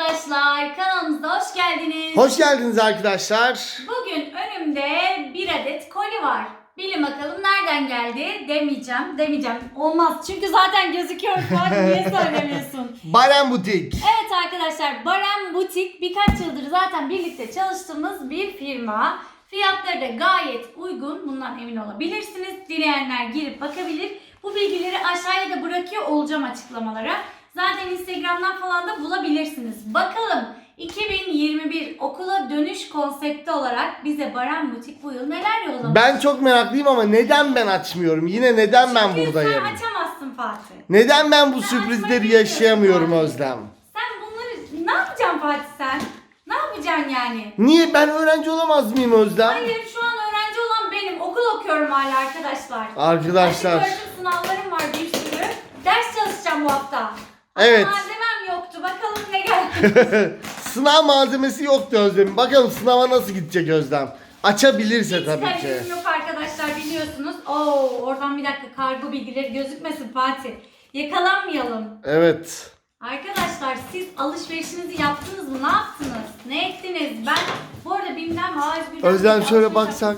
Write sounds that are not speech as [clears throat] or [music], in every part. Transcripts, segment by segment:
arkadaşlar. Kanalımıza hoş geldiniz. Hoş geldiniz arkadaşlar. Bugün önümde bir adet koli var. Bilin bakalım nereden geldi demeyeceğim. Demeyeceğim. Olmaz. Çünkü zaten gözüküyor. Bak niye [laughs] söylemiyorsun? Baren Butik. Evet arkadaşlar Baren Butik birkaç yıldır zaten birlikte çalıştığımız bir firma. Fiyatları da gayet uygun. Bundan emin olabilirsiniz. Dileyenler girip bakabilir. Bu bilgileri aşağıya da bırakıyor olacağım açıklamalara. Zaten Instagram'dan falan da bulabilirsiniz. Bakalım 2021 okula dönüş konsepti olarak bize Baren Butik bu yıl neler yollamış? Ben çok meraklıyım ama neden ben açmıyorum? Yine neden ben Çünkü buradayım? sen açamazsın Fatih. Neden ben bu Ben sürprizleri yaşayamıyorum bilmiyorum. Özlem? Sen bunları ne yapacaksın Fatih sen? Ne yapacaksın yani? Niye ben öğrenci olamaz mıyım Özlem? Hayır şu an öğrenci olan benim. Okul okuyorum hala arkadaşlar. Arkadaşlar. Açık sınavlarım var bir sürü. Ders çalışacağım bu hafta. Evet. Ama malzemem yoktu. Bakalım ne geldi. [laughs] Sınav malzemesi yoktu Özlem. Bakalım sınava nasıl gidecek Özlem? Açabilirse Hiç tabii ki. kalemim yok arkadaşlar biliyorsunuz. Oo oradan bir dakika kargo bilgileri gözükmesin Fatih. Yakalanmayalım. Evet. Arkadaşlar siz alışverişinizi yaptınız mı? Ne yaptınız? Ne ettiniz? Ben bu arada A101'den Özlem bir şöyle alışveriş baksak.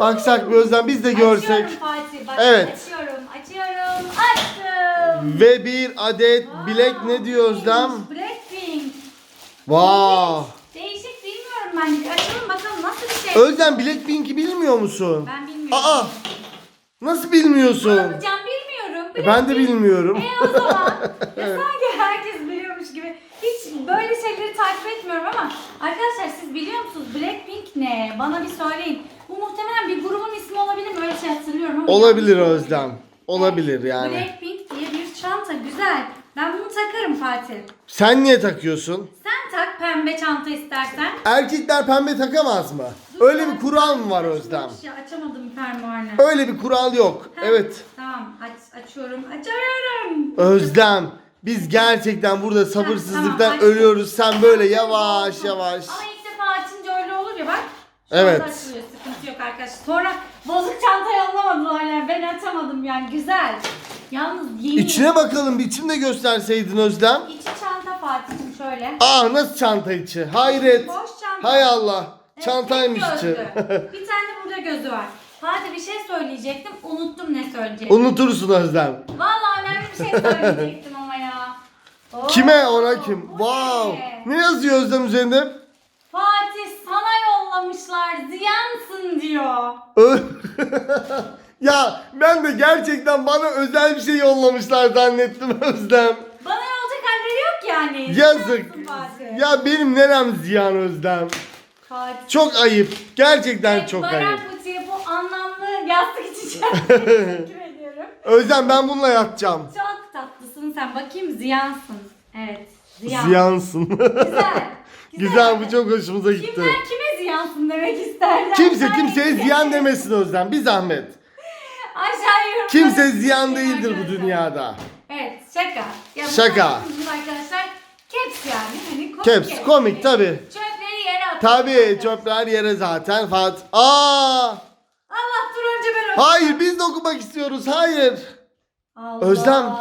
Baksak bir Özlem biz de görsek. Açıyorum Fatih. Bak, Evet. Açıyorum. Açıyorum. Açtım. Ve bir adet bilek ne diyor Özlem? Blackpink. Wow. Değişik bilmiyorum ben. Bir Açalım bakalım nasıl bir şey. Özlem Blackpink'i bilmiyor musun? Ben bilmiyorum. Aa! Nasıl bilmiyorsun? Ne yapacağım bilmiyorum. E, Ben de Blackpink. bilmiyorum. E o zaman. [laughs] ya sanki herkes biliyormuş gibi. Hiç böyle şeyleri takip etmiyorum ama arkadaşlar siz biliyor musunuz Blackpink ne? Bana bir söyleyin. Bu muhtemelen bir grubun ismi olabilir mi? Öyle şey hatırlıyorum ama. Olabilir Özlem. Olabilir yani. Blackpink diye bir çanta güzel. Ben bunu takarım Fatih. Sen niye takıyorsun? Sen tak pembe çanta istersen. Erkekler pembe takamaz mı? Öyle bir kural mı var Özlem? Ya açamadım fermuarını. Öyle bir kural yok. Ha, Evet. Tamam aç, açıyorum. Açıyorum. Özlem biz gerçekten burada sabırsızlıktan tamam, açtım. ölüyoruz. Sen böyle yavaş yavaş. Ama ilk defa açınca öyle olur ya bak. Şu Evet. açılıyor sıkıntı yok arkadaşlar. Sonra bozuk çanta yollamadılar yani ben açamadım yani güzel. Yalnız yeni. İçine bakalım bir içini de gösterseydin Özlem. İçi çanta Fatih'im şöyle. Aa nasıl çanta içi? Hayret. Boş çanta. Hay Allah. Evet, Çantaymış tek içi. gözlü. [laughs] bir tane burada gözü var. Fatih bir şey söyleyecektim unuttum ne söyleyecektim. Unutursun Özlem. Vallahi önemli bir şey söyleyecektim ama ya. Oo, Kime ona kim? bu Wow. Ne yazıyor Özlem üzerinde? Fatih sana yollamışlar ziyansın diyor. [laughs] Ya ben de gerçekten bana özel bir şey yollamışlar zannettim Özlem. Bana yolacak halleri yok yani. Yazık. Ziyansın Fatih. Ya benim nerem ziyan Özlem. Fatih. Çok ayıp. Gerçekten çok Baran ayıp. Kuti'ye bu anlamlı yastık için [laughs] teşekkür ediyorum. Özlem ben bununla yatacağım. Çok tatlısın sen. Bakayım ziyansın. Evet. Ziyan. Ziyansın. [laughs] Güzel. Güzel bu çok hoşumuza gitti. Kimler kime ziyansın demek isterler. Kimse kimseye ziyan demesin Özlem. Bir zahmet. Aşağı yorumlara Kimse yazın ziyan değildir bu dünyada. Evet şaka. Ya bu Şaka. Arkadaşlar caps yani. Hani komik caps. komik tabi. Çöpleri yere atın. Tabi çöpler yere zaten Fat. Aa! Allah dur önce ben okuyayım. Hayır biz de okumak istiyoruz. Hayır. Allah. Özlem,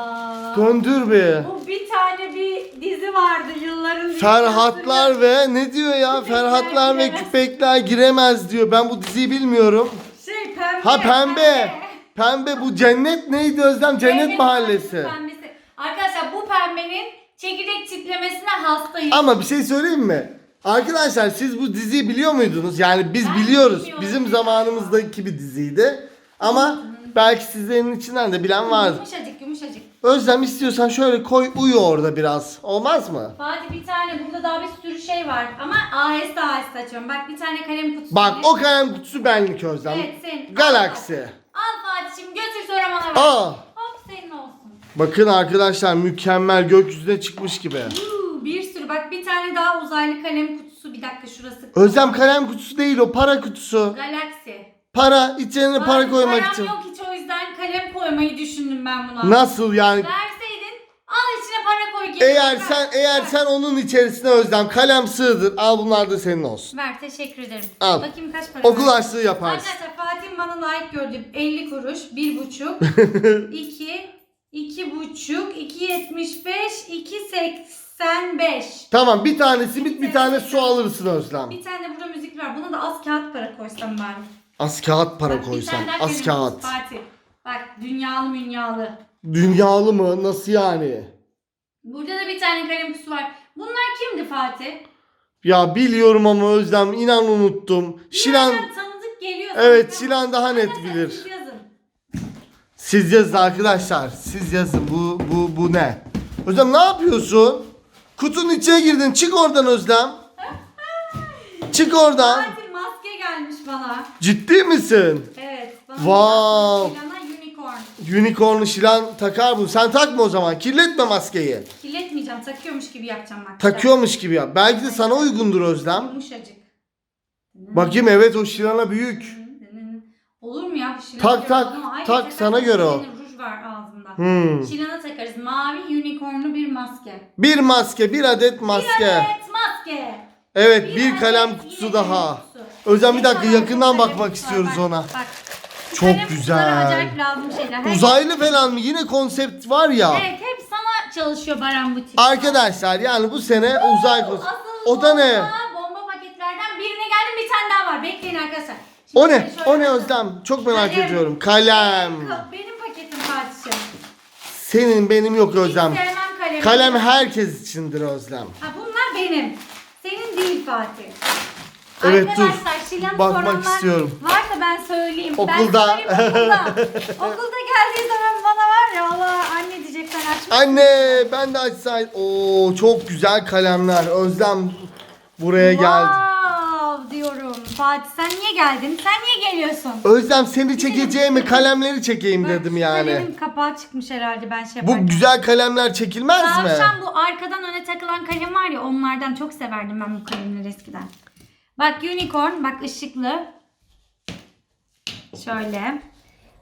Döndür. Bu bir tane bir dizi vardı yılların. Ferhatlar ve ne diyor ya? Küpekler Ferhatlar ve giremez. küpekler giremez diyor. Ben bu diziyi bilmiyorum. Şey pembe. Ha pembe. Pembe bu cennet neydi Özlem? Cennet mahallesi. Pembesi. Arkadaşlar bu pembenin çekirdek çitlemesine hastayım. Ama bir şey söyleyeyim mi? Arkadaşlar siz bu diziyi biliyor muydunuz? Yani biz Ben biliyoruz. bilmiyorum. Bizim zamanımızdaki bir diziydi. Ama belki sizlerin içinden de bilen vardır. Yumuşacık yumuşacık. Özlem istiyorsan şöyle koy uyu orada biraz. Olmaz mı? Fatih bir tane burada daha bir sürü şey var ama aheste aheste açıyorum. Bak bir tane kalem kutusu. Bak o kalem kutusu benlik Özlem. Evet, senin. Galaxy. Al Fatih'im götür sonra bana ver. Aa! Hop senin olsun. Bakın arkadaşlar mükemmel gökyüzüne çıkmış gibi. Uuu, bir sürü bak bir tane daha uzaylı kalem kutusu. Bir dakika şurası. Özlem kalem kutusu değil o para kutusu. Galaxy. Para içine para koymak param için. yok kalem koymayı düşündüm ben buna. Nasıl yani? Verseydin al içine para koy. geri Eğer ver. sen eğer Ver. sen onun içerisine Özlem kalem sığdır. Al bunlar da senin olsun. Ver teşekkür ederim. Al. Bakayım kaç para Okul verdi? açlığı yaparsın. Arkadaşlar Fatih bana layık gördü. 50 kuruş, 1,5, 2, 2,5, 2,75, 2,80. Sen 5. Tamam bir tane simit bir tane su alırsın Özlem. Bir tane burada müzik var. Buna da az kağıt para koysam ben. Az kağıt para Bak, bir koysan. tane daha Az kağıt. Fatih. Bak dünyalı münyalı. Dünyalı mı? Nasıl yani? Burada da bir tane kalem kutusu var. Bunlar kimdi Fatih? Ya biliyorum ama Özlem inan unuttum. Şilan tanıdık geliyor. Evet. Şilan daha net Arkadaşlar, bilir. siz yazın. siz yazın arkadaşlar. Siz yazın. Bu bu bu ne? Özlem ne yapıyorsun? Kutunun içine girdin. Çık oradan Özlem. [laughs] Çık oradan. Fatih maske gelmiş bana. Ciddi misin? Evet. Bana Wow. Unicorn. Şilan takar bu. Sen takma o zaman. Kirletme maskeyi. Kirletmeyeceğim. Takıyormuş gibi yapacağım bak. Takıyormuş gibi ya. Belki de sana uygundur Özlem. Yumuşacık. Bakayım evet o Şilan'a büyük. Olur mu ya? Şilan'a Tak, tak? Ay, tak, sana göre o. senin Ruj var ağzında. Hmm. Şilan'a takarız. Mavi unicornlu bir maske. Bir maske, bir adet maske. Evet maske. Evet, bir adet kalem kutusu daha. kutusu. Özlem bir dakika yakından bakmak var. istiyoruz ona. Bak. Çok kalem kutuları güzel. Acayip lazım şeyler. Her- Uzaylı falan mı? Yine konsept var ya. Evet hep sana çalışıyor Baran Butik. Arkadaşlar yani bu sene uzay konsepti. Asıl O da ne? Bomba, bomba paketlerden birine geldim bir tane daha var. Bekleyin arkadaşlar. Şimdi O ne? şöyle O ne. Özlem? Çok merak Kalem. ediyorum. Kalem. Benim, benim paketim Fatih'im. Senin benim yok Özlem. Hiç sevmem kalemi. Kalem herkes içindir Özlem. Ha, bunlar benim. Senin değil Fatih. Evet, dur. Arkadaşlar Bakmak soranlar istiyorum. Varsa ben söyleyeyim. Okulda. Ben söyleyeyim okulda. [laughs] okulda geldiği zaman bana var ya Allah anne diyecek sen açma. Anne ben de açsaydım. Oo çok güzel kalemler. Özlem buraya geldi. Wow diyorum. Fatih sen niye geldin? Sen niye geliyorsun? Özlem seni çekeceğimi kalemleri çekeyim dedim yani. Kalemin kapağı çıkmış herhalde ben şey Bu yaparken. güzel kalemler çekilmez mi? Tavşan bu arkadan öne takılan kalem var ya onlardan çok severdim ben bu kalemleri eskiden. Bak unicorn bak ışıklı. Şöyle.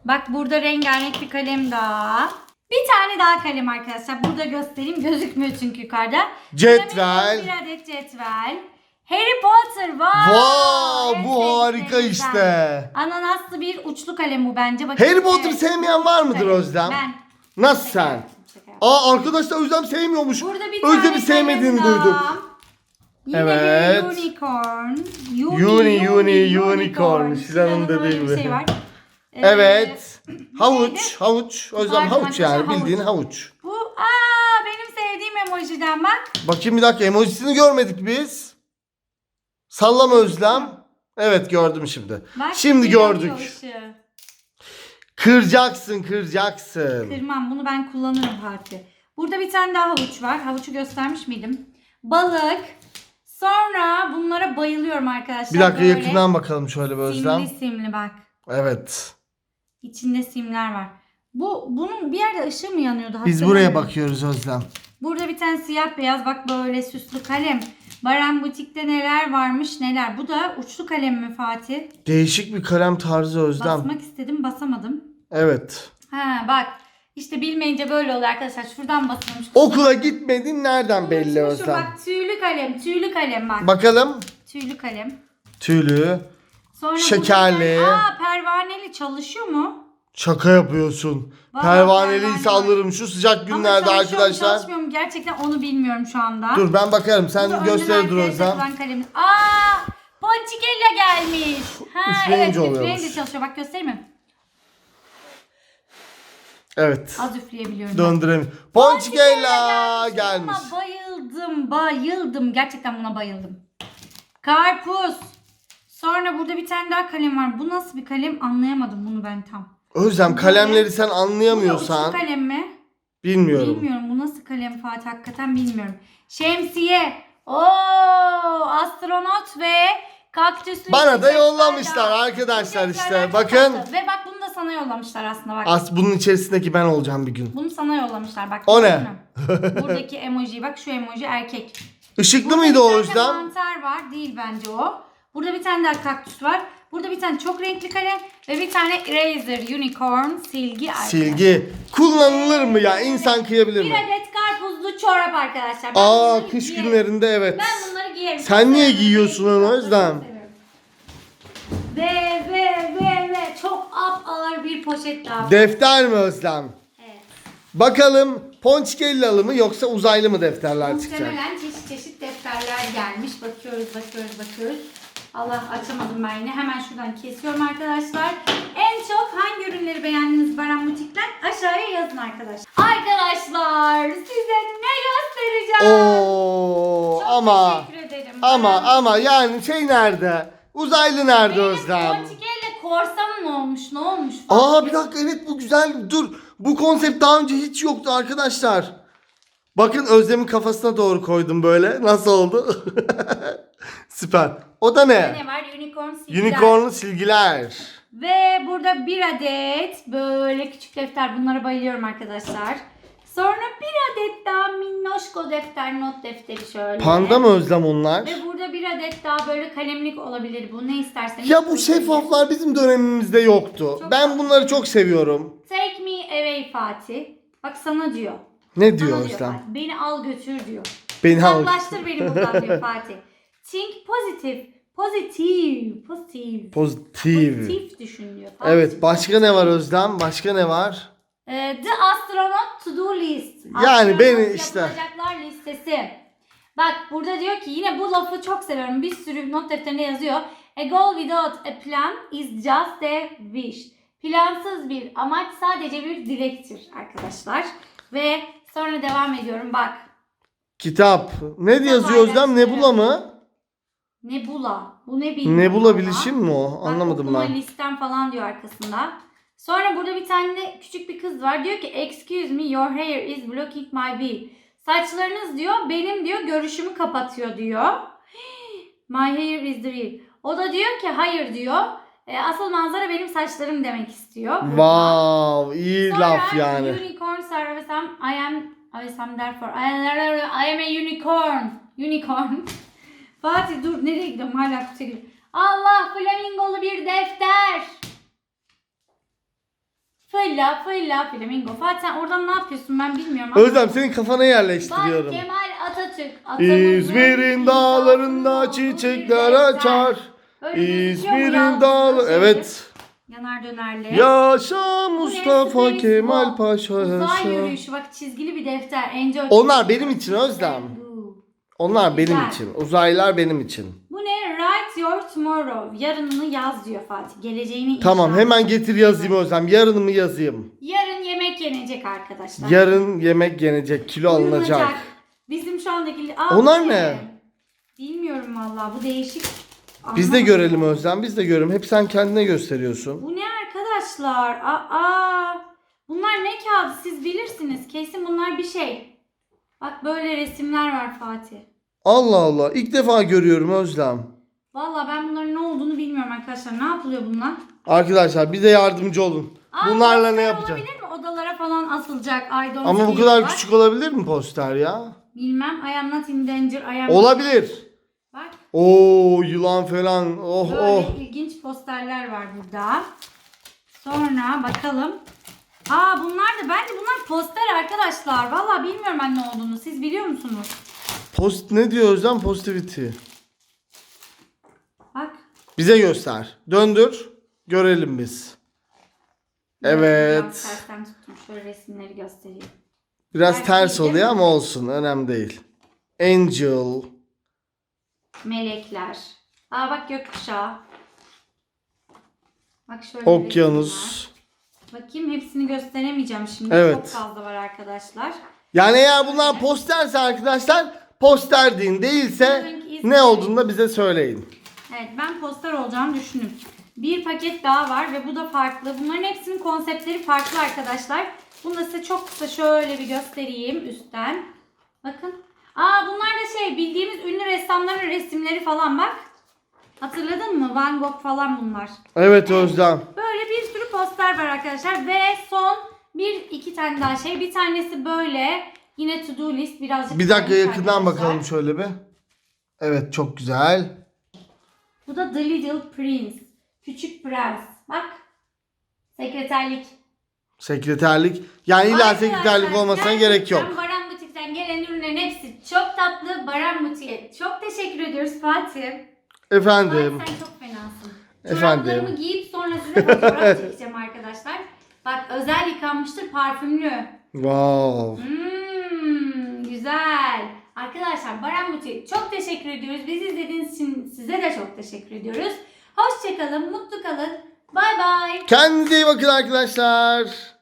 Bak burada rengarenk bir kalem daha. Bir tane daha kalem arkadaşlar. Burada göstereyim. Gözükmüyor çünkü yukarıda. Cetvel. Bir adet cetvel. Harry Potter. Wow. Wow, En bu harika sevdiklerimizden. işte. Ananaslı bir uçlu kalem bu bence. Bakın, Harry Potter evet. sevmeyen var mıdır Kalem. Özlem? Ben. Nasıl sen? Aa arkadaşlar Özlem sevmiyormuş. Burada bir Özlem'i sevmediğini kalem duydum. Yine Evet. bir unicorn. Uni, uni, unicorn. Şilan'ın dediği öyle bir. Şey var. [laughs] Ee, Evet. [clears throat] Havuç, havuç. Özlem Pardon havuç yani arkadaşlar, bildiğin havuç. havuç. Bu aa benim sevdiğim emojiden bak. Bakayım bir dakika emojisini görmedik biz. Sallama Özlem. Evet gördüm şimdi. bak Şimdi gördük. Kıracaksın, kıracaksın. Kırmam bunu ben kullanırım parti. Burada bir tane daha havuç var. Havucu göstermiş miydim? Balık. Sonra bunlara bayılıyorum arkadaşlar. Bir dakika Böyle yakından bakalım şöyle bir Özlem. Simli simli bak. Evet. İçinde simler var. Bu bunun bir yerde ışığı mı yanıyordu? Biz buraya Hatırlamıyorum. bakıyoruz Özlem. Burada bir tane siyah beyaz bak böyle süslü kalem. Baran Butik'te neler varmış neler. Bu da uçlu kalem mi Fatih? Değişik bir kalem tarzı Özlem. Basmak istedim basamadım. Evet. Ha bak işte bilmeyince böyle oluyor arkadaşlar. Şuradan basılmış. Okula gitmedin nereden belli Şu Özlem? bak tüylü kalem tüylü kalem bak. Bakalım. Tüylü kalem. Tüylü. Sonra burada Şekerli. tane- Aa pervaneli çalışıyor mu? Şaka yapıyorsun. Vallahi Pervaneliyse pervane var. alırım şu sıcak günlerde çalışıyor mu, arkadaşlar. çalışmıyor mu gerçekten onu bilmiyorum şu anda. Dur ben bakarım. Sen göster dur Özlem. takılan kalemi. Aa! Ponçikella gelmiş. Ha Üfleyince evet oluyormuş. üfleyince çalışıyor. Bak göstereyim mi? Evet. Az üfleyebiliyorum. Döndüremiyorum. Ponçikella Ponçikella gelmiş. Buna bayıldım, bayıldım. Gerçekten buna bayıldım. Karpuz. Sonra burada bir tane daha kalem var. Bu nasıl bir kalem anlayamadım bunu ben tam. Özlem kalemleri sen Bu anlayamıyorsan uçlu kalem mi? bilmiyorum. Bilmiyorum bu nasıl kalem Fatih hakikaten bilmiyorum. Şemsiye. Oo, astronot ve kaktüslü Bana da çiçeklerden- yollamışlar arkadaşlar işte. çiçeklerden Bakın. tatlı. Ve bak bunu da sana yollamışlar aslında bak. As bunun içerisindeki ben olacağım bir gün. bunu sana yollamışlar bak. O ne? gördün mü? [laughs] Buradaki emoji bak şu emoji erkek. Işıklı Burada mıydı bir o tane Özlem? mantar var değil bence o. Burada bir tane daha kaktüs var. Burada bir tane çok renkli kalem ve bir tane eraser unicorn silgi arkadaşlar. Silgi. Kullanılır mı ya? İnsan kıyabilir Bir mi? adet karpuzlu çorap arkadaşlar. Ben Aa bunları kış giyerim. günlerinde evet. Ben bunları giyerim. Sen niye giyiyorsun onu Özlem? Ve ve ve ve çok ap ağır bir poşet daha. Defter mi Özlem? Evet. Bakalım Ponçikellalı mı yoksa uzaylı mı defterler çıkacak? Muhtemelen çeşit çeşit defterler gelmiş. Bakıyoruz, bakıyoruz, bakıyoruz. Allah açamadım ben yine. Hemen şuradan kesiyorum arkadaşlar. En çok hangi ürünleri beğendiniz Baran Butik'ten? Aşağıya yazın arkadaşlar. Arkadaşlar size ne göstereceğim? Oo Çok ama teşekkür ederim. ama Baran. ama yani şey nerede? Uzaylı nerede Benim Özlem? Ponçike'yle korsam ne olmuş? Ne olmuş? Aa bir dakika evet bu güzel. Dur. Bu konsept daha önce hiç yoktu arkadaşlar. Bakın Özlem'in kafasına doğru koydum böyle. Nasıl oldu? [laughs] Süper. O da ne? Ne var? Unicorn silgiler. Unicornlu silgiler. Ve burada bir adet böyle küçük defter. Bunlara bayılıyorum arkadaşlar. Sonra bir adet daha minnoşko defter, not defteri şöyle. Panda mı Özlem onlar? Ve burada bir adet daha böyle kalemlik olabilir bu. Ne isterseniz. Ya bu şeffaflar bizim dönemimizde yoktu. Çok Ben bunları çok seviyorum. Take me away Fatih. Bak sana diyor. Ne diyor Özlem? Fatih. Beni al götür diyor. Beni al. Uzaklaştır beni buradan diyor [laughs] Fatih. Think positive. Pozitif. Pozitif. Pozitif. Pozitif düşün diyor. Fatih. Evet başka ne var Özlem? Başka ne var? Ee, The Astronaut To Do List. Yani Astronot beni işte- Yapılacaklar listesi. Bak burada diyor ki yine bu lafı çok seviyorum. Bir sürü not defterinde yazıyor. A goal without a plan is just a wish. Plansız bir amaç sadece bir dilektir arkadaşlar. Ve sonra devam ediyorum bak. Kitap. Ne Kitap yazıyor Özlem? ailesi. Nebula mı? Nebula. Bu ne bilmiyorum. Nebula valla. bilişim mi o? Bak, Anlamadım okuma ben. listem falan diyor arkasında. Sonra burada bir tane de küçük bir kız var. Diyor ki excuse me your hair is blocking my view. Saçlarınız diyor benim diyor görüşümü kapatıyor diyor. [gasps] My hair is the real. O da diyor ki hayır diyor. "e, asıl manzara benim saçlarım demek istiyor. Wow, iyi Sonra laf yani. sarvesem I am I am therefore I am, I am a unicorn. Unicorn. [laughs] Fatih dur nereye gidiyorum hala gidiyorum. Allah flamingolu bir defter. Fılla fılla flamingo. Fatih sen oradan ne yapıyorsun ben bilmiyorum. ama- Özlem senin kafana Bak yerleştiriyorum. Kemal Atatürk. atamızın İzmir'in dağlarında çiçekler açar. Böyle gözüküyor mu İzmir'in dağları. Evet. Yanar dönerli. Yaşa Mustafa Space Kemal. Paşa Uzay yaşa. yürüyüşü bak çizgili bir defter. Enjoy. Onlar benim için Özlem. Onlar benim Güzel. için. Uzaylılar benim için. Bu ne? Write your tomorrow. Yarınını yaz diyor Fatih. Geleceğini Tamam inşa. hemen getir yazayım Özlem. Yarını mı yazayım? Yarın yemek yenecek arkadaşlar. Yarın yemek yenecek, kilo alınacak. Uyunacak. Bizim şu andaki... Aa, Onlar ne? Bilmiyorum valla. Bu değişik. Biz de görelim Özlem, biz de görelim. Hep sen kendine gösteriyorsun. Bu ne arkadaşlar? Aa, bunlar ne kağıdı siz bilirsiniz. Kesin bunlar bir şey. Bak böyle resimler var Fatih. Allah Allah, ilk defa görüyorum Özlem. Valla ben bunların ne olduğunu bilmiyorum arkadaşlar. Ne yapılıyor bunlar? Arkadaşlar bize yardımcı olun. Aa, Bunlarla ne poster yapacağız? Olabilir mi? Odalara falan asılacak. I don't Ama bu see kadar var. küçük olabilir mi poster ya? Bilmem. I am not in danger. I am... Olabilir. Oo yılan falan. Oh böyle oh. ilginç posterler var burada. Sonra bakalım. Aa bunlar da bence bunlar poster arkadaşlar. Valla bilmiyorum ben ne olduğunu. Siz biliyor musunuz? Post ne diyor Özlem? Positivity. Bak. Bize göster. Döndür. Görelim biz. Biraz Evet. tersten tuttum. Şöyle resimleri göstereyim. Biraz ters oluyor ama olsun. Önemli değil. Angel. Melekler. Aa bak gökkuşağı. Bak şöyle. Okyanus. Bakayım hepsini gösteremeyeceğim şimdi. Evet. Çok fazla var arkadaşlar. Yani eğer bunlar posterse arkadaşlar poster deyin. Değilse ne olduğunu da bize söyleyin. Evet ben poster olacağını düşündüm. Bir paket daha var ve bu da farklı. Bunların hepsinin konseptleri farklı arkadaşlar. Bunu da size çok kısa şöyle bir göstereyim üstten. Bakın. Aa bunlar da şey bildiğimiz ünlü ressamların resimleri falan bak. Hatırladın mı? Van Gogh falan bunlar. Evet Özlem. Böyle bir sürü poster var arkadaşlar ve son bir iki tane daha şey. Bir tanesi böyle yine to do list birazcık. Bir dakika yakından arkadaşlar. bakalım şöyle bir. Evet çok güzel. Bu da The Little Prince. Küçük Prens. Bak. Sekreterlik. Sekreterlik. Yani illa Arkadaşlar, sekreterlik olmasına gerek yok. gerçekten Baran Butik'ten gelen ürünlerin hepsi çok tatlı. Baran Butik'e çok teşekkür ediyoruz Fatih. Efendim. Fatih sen çok fenasın. Efendim. Çoraplarımı giyip sonra size fotoğraf [laughs] çekeceğim arkadaşlar. Bak özel yıkanmıştır parfümlü. Wow. Hmm, güzel. Arkadaşlar Baran Butik çok teşekkür ediyoruz. Bizi izlediğiniz için size de çok teşekkür ediyoruz. Hoşçakalın, mutlu kalın. Bay bay. Kendinize iyi bakın arkadaşlar.